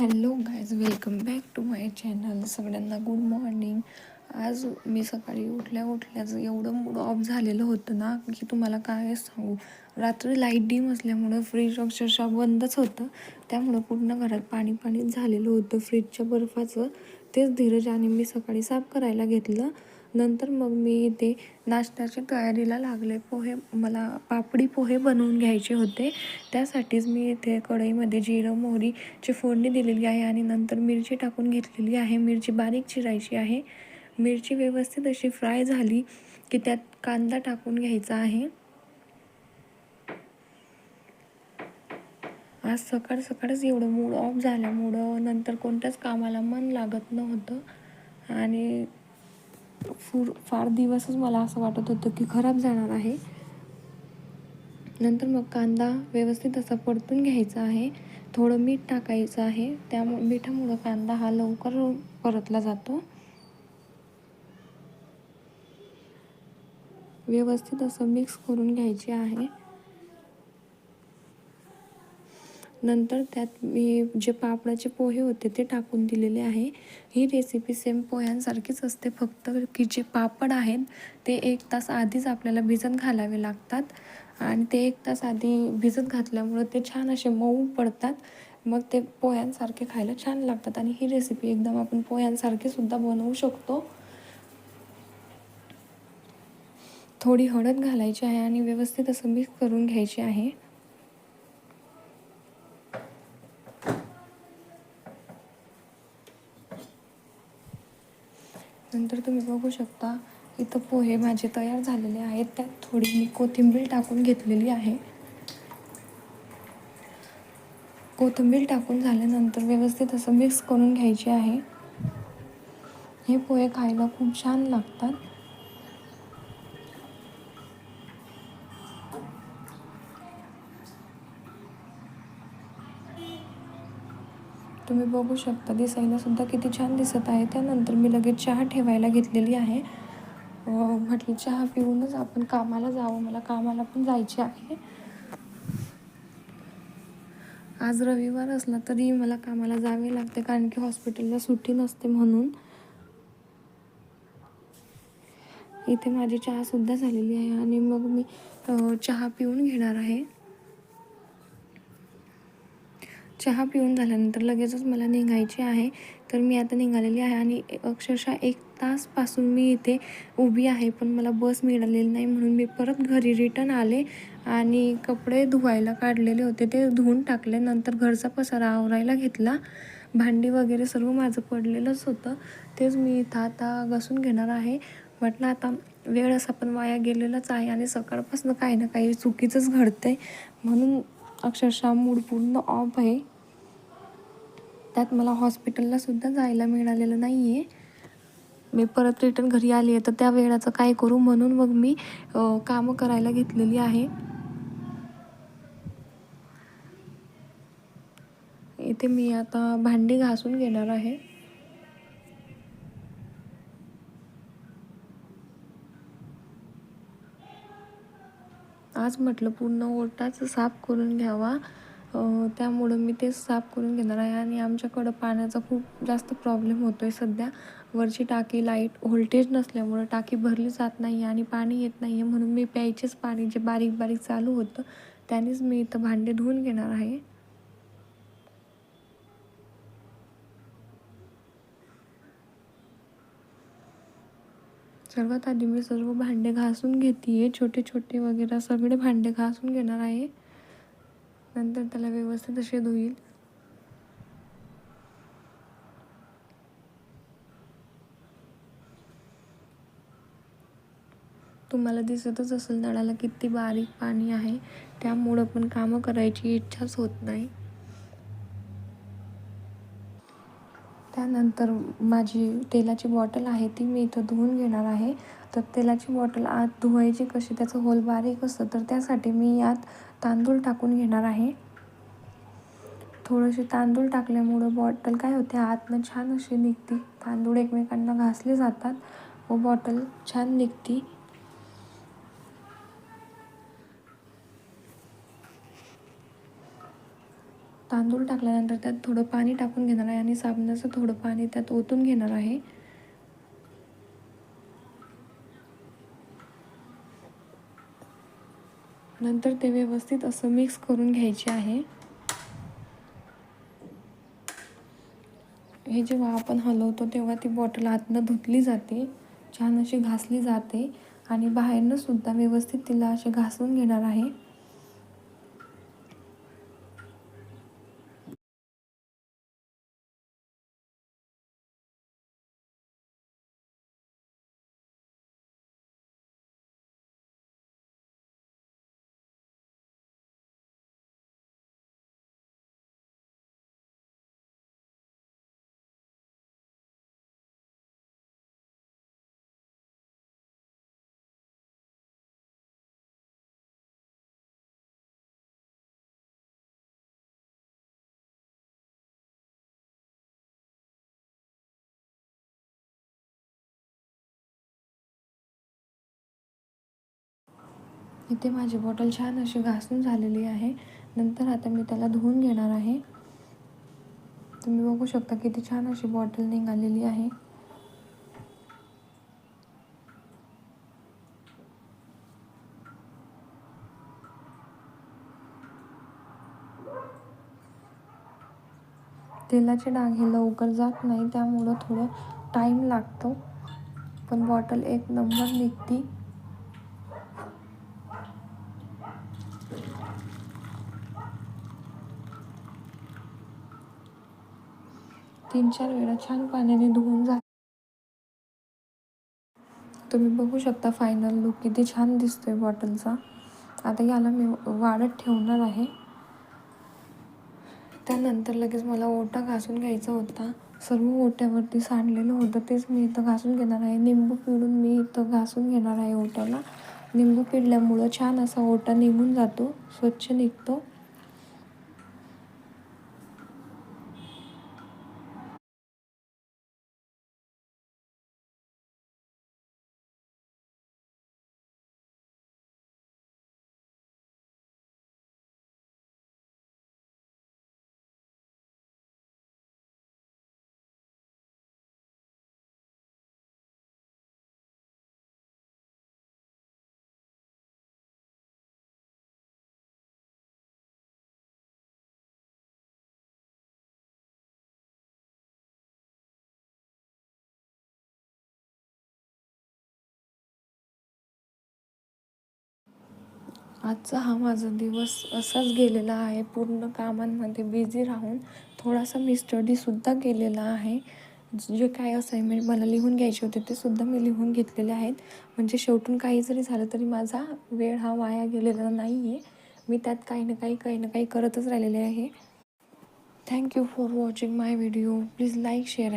Hello guys welcome back to my channel. सगळ्यांना good morning. आज मी सकाळी उठल्या उठल्याच एवढं मूड ऑफ झालेलं होतं ना की तुम्हाला काय सांगू? रात्री लाइट डीम असल्यामुळं फ्रीज अक्षरशः बंदच होतं. त्यामुळं पूर्ण घरात पाणी पाणीच झालेलं होतं. फ्रीजच्या बर्फाचं तेच धीरज आणि मी सकाळी साफ करायला घेतलं. नंतर मग मी इथे नाश्त्याच्या तयारीला लागले. पोहे मला पापडी पोहे बनवून घ्यायचे होते. त्यासाठीच मी इथे कढईमध्ये जिरं मोहरीची फोडणी दिलेली आहे आणि नंतर मिरची टाकून घेतलेली आहे. मिरची बारीक चिरायची आहे. मिरची व्यवस्थित अशी फ्राय झाली की त्यात कांदा टाकून घ्यायचा आहे. आज सकाळ सकाळच एवढं मूड ऑफ झाल्यामुळं नंतर कोणत्याच कामाला मन लागत नव्हतं. आणि फूर फार दिवसच मला असं वाटत होतं की खराब जाणार आहे. नंतर मग कांदा व्यवस्थित असा परतून घ्यायचा आहे. थोडं मीठ टाकायचं आहे. त्यामुळे मिठामुळं कांदा हा लवकर परतला जातो. व्यवस्थित असं मिक्स करून घ्यायचे आहे. नंतर त्यात मी जे पापडाचे पोहे होते ते टाकून दिलेले आहे. ही रेसिपी सेम पोह्यांसारखीच असते. फक्त की जे पापड आहेत ते एक तास आधीच आपल्याला भिजत घालावे लागतात. आणि ते एक तास आधी भिजत घातल्यामुळं ते छान असे मऊ पडतात. मग ते पोह्यांसारखे खायला छान लागतात. आणि ही रेसिपी एकदम आपण पोह्यांसारखी सुद्धा बनवू शकतो. थोडी हळद घालायची आहे आणि व्यवस्थित असं मिक्स करून घ्यायची आहे. नंतर तुम्ही बघू शकता इथं पोहे माझे तयार झालेले आहेत. त्यात थोडी मी कोथिंबीर टाकून घेतलेली आहे. कोथिंबीर टाकून झाल्यानंतर व्यवस्थित असं मिक्स करून घ्यायचे आहे. हे पोहे खायला खूप छान लागतात. तुम्ही बघू शकता दिसायला सुद्धा किती छान दिसत आहे. त्यानंतर मी लगेच चहा ठेवायला घेतलेली आहे. म्हटलं चहा पिऊनच आपण कामाला जावं मला कामाला पण जायचे आहे. आज रविवार असला तरी मला कामाला जावे लागते कारण की हॉस्पिटलला सुट्टी नसते म्हणून. इथे माझी चहासुद्धा झालेली आहे आणि मग मी चहा पिऊन घेणार आहे. चहा पिऊन झाल्यानंतर लगेचच मला निघायची आहे. तर मी आता निघालेली आहे आणि अक्षरशः एक तासपासून मी इथे उभी आहे. पण मला बस मिळालेली नाही म्हणून मी परत घरी रिटर्न आले आणि कपडे धुवायला काढलेले होते. ते धुवून टाकले. नंतर घरचा पसारा आवरायला घेतला. भांडी वगैरे सर्व माझं पडलेलंच होतं. तेच मी इथं आता घसून घेणार आहे. म्हटलं आता वेळ असा पण वाया गेलेलाच आहे आणि सकाळपासून काही ना काही चुकीचंच घडतंय. म्हणून अक्षरशः मूड पूर्ण ऑफ आहे. त्यात मला हॉस्पिटलला सुद्धा जायला मिळालेलं नाही आहे मी परत रिटर्न घरी आली आहे तर त्या वेळाचं काय करू म्हणून मग मी कामं करायला घेतलेली आहे. इथे मी आता भांडी घासून घेणार आहे. आज म्हटलं पूर्ण ओटाच साफ करून घ्यावा. त्यामुळं मी ते साफ करून घेणार आहे आणि आमच्याकडं पाण्याचा खूप जास्त प्रॉब्लेम होतो आहे सध्या. वरची टाकी लाइट व्होल्टेज नसल्यामुळं टाकी भरली जात नाही आणि पाणी येत नाही आहे म्हणून मी प्यायचेच पाणी जे बारीक बारीक चालू होतं त्यानेच मी इथं भांडे धुवून घेणार आहे. सर्वात आधी मी सर्व भांडे घासून घेते छोटे छोटे वगैरे सगळे भांडे घासून घेणार आहे. नंतर त्याला व्यवस्थित असे धुईल. तुम्हाला दिसतच असेल नळाला किती बारीक पाणी आहे. त्यामुळं पण कामं करायची इच्छाच होत नाही. त्यानंतर माझी तेलाची बॉटल आहे ती मी इथं धुवून घेणार आहे. तर तेलाची बॉटल आत धुवायची कशी त्याचं होल बारीक असतं तर त्यासाठी मी यात तांदूळ टाकून घेणार आहे. थोडेसे तांदूळ टाकल्यामुळं बॉटल काय होते आतनं छान अशी निघते. तांदूळ एकमेकांना घासले जातात व बॉटल छान निघती. तांदूळ टाकल्यानंतर त्यात थोडं पाणी टाकून घेणार आहे आणि साबणाचं थोडं पाणी त्यात ओतून घेणार आहे. नंतर ते व्यवस्थित असं मिक्स करून घ्यायचे आहे. हे जेव्हा आपण हलवतो तेव्हा ती बॉटल आतनं धुतली जाते छान अशी घासली जाते आणि बाहेरनं सुद्धा व्यवस्थित तिला असे घासून घेणार आहे. इथे माझी बॉटल छान अशी घासून झालेली आहे. नंतर आता मी त्याला धुवून घेणार आहे. तुम्ही बघू शकता किती छान अशी बॉटल निघालेली आहे. तेलाचे डाग हे लवकर जात नाही त्यामुळं थोडं टाईम लागतो. पण बॉटल एक नंबर निघती. तीन चार वेळा छान पाण्याने धुवून जा. तुम्ही बघू शकता फायनल लुक किती छान दिसतोय बॉटलचा. आता याला मी वाढत ठेवणार आहे. त्यानंतर लगेच मला ओटा घासून घ्यायचा होता. सर्व ओट्यावरती सांडलेलं होतं तेच मी इथं घासून घेणार आहे. निंबू पिळून मी इथं घासून घेणार आहे ओट्याला. निंबू पिळल्यामुळं छान असा ओटा निघून जातो स्वच्छ निघतो. आजचा हा माझा दिवस असाच गेलेला आहे. पूर्ण कामांमध्ये बिझी राहून थोडासा मी स्टडीसुद्धा केलेला आहे. जे काय असाइनमेंट मला लिहून घ्यायचे होते ते सुद्धा मी लिहून घेतलेले आहेत. म्हणजे शेवटून काही जरी झालं तरी माझा वेळ हा वाया गेलेला नाही आहे मी त्यात काही ना काही काही ना काही करतच राहिलेले आहे. Thank you for watching my video please like share